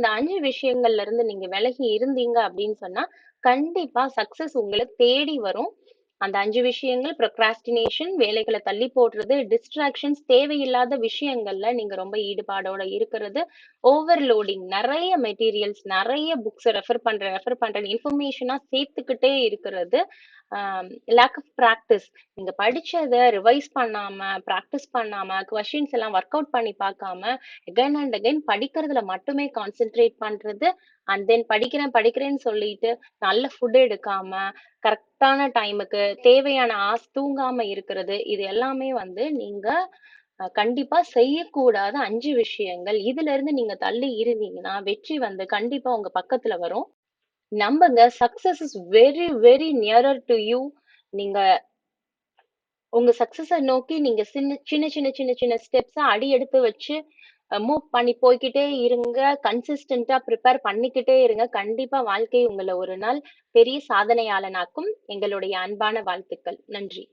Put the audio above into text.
இந்த அஞ்சு விஷயங்கள்ல இருந்து நீங்க விலகி இருந்தீங்க அப்படின்னு சொன்னா, கண்டிப்பா சக்சஸ் உங்களை தேடி வரும். அந்த அஞ்சு விஷயங்கள் ப்ரொக்ராஸ்டினேஷன் வேலைகளை தள்ளி போடுறது, டிஸ்ட்ராக்ஷன்ஸ் தேவையில்லாத விஷயங்கள்ல நீங்க ரொம்ப ஈடுபாடோட இருக்கிறது, ஓவர்லோடிங் நிறைய மெட்டீரியல்ஸ், நிறைய புக்ஸ் ரெஃபர் பண்ற ரெஃபர் பண்ற இன்ஃபர்மேஷனா சேர்த்துக்கிட்டே இருக்கிறது, லேக் ஆஃப் ப்ராக்டிஸ் நீங்க படிச்சதை ரிவைஸ் பண்ணாம, ப்ராக்டிஸ் பண்ணாம, கொஷின்ஸ் எல்லாம் ஒர்க் அவுட் பண்ணி பார்க்காம, அகைன் அண்ட் அகைன் படிக்கிறதுல மட்டுமே கான்சென்ட்ரேட் பண்றது, அண்ட் தென் படிக்கிறேன் படிக்கிறேன்னு சொல்லிட்டு நல்ல ஃபுட் எடுக்காம, கரெக்டான டைமுக்கு தேவையான ஆஸ் தூங்காம இருக்கிறது, இது எல்லாமே வந்து நீங்க கண்டிப்பா செய்யக்கூடாத அஞ்சு விஷயங்கள். இதுல இருந்து நீங்க தள்ளி இருந்தீங்கன்னா, வெற்றி வந்து கண்டிப்பா உங்க பக்கத்துல வரும். நம்புங்க success is very very nearer to you. நீங்க உங்க சக்சஸை நோக்கி நீங்க சின்ன சின்ன சின்ன சின்ன சின்ன ஸ்டெப்ஸா அடி எடுத்து வச்சு மூவ் பண்ணி போய்க்கிட்டே இருங்க. கன்சிஸ்டண்டா ப்ரிப்பேர் பண்ணிக்கிட்டே இருங்க. கண்டிப்பா வாழ்க்கை உங்களை ஒரு நாள் பெரிய சாதனையாளனாக்கும். எங்களுடைய அன்பான வாழ்த்துக்கள். நன்றி.